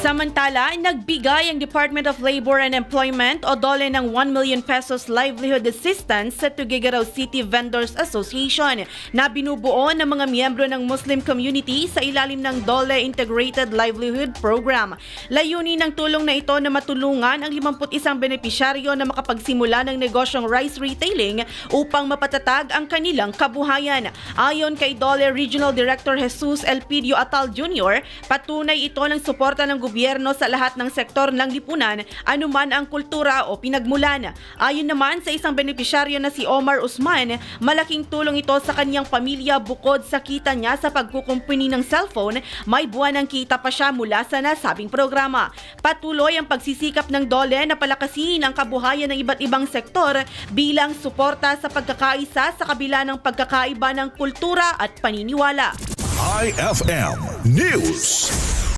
Samantala, nagbigay ang Department of Labor and Employment o DOLE ng 1 million pesos livelihood assistance sa Tuguegarao City Vendors Association na binubuo ng mga miyembro ng Muslim community sa ilalim ng DOLE Integrated Livelihood Program. Layunin ng tulong na ito na matulungan ang 51 benepisyaryo na makapagsimula ng negosyong rice retailing upang mapatatag ang kanilang kabuhayan. Ayon kay DOLE Regional Director Jesus Elpidio Atal Jr., patunay ito ng suporta ng gobyerno sa lahat ng sektor ng lipunan, anuman ang kultura o pinagmulan. Ayon naman sa isang benepisyaryo na si Omar Usman, malaking tulong ito sa kanyang pamilya bukod sa kita niya sa pagkukumpuni ng cellphone, may buwan ng kita pa siya mula sa nasabing programa. Patuloy ang pagsisikap ng DOLE na palakasin ang kabuhayan ng iba't ibang sektor bilang suporta sa pagkakaisa sa kabila ng pagkakaiba ng kultura at paniniwala. IFM News.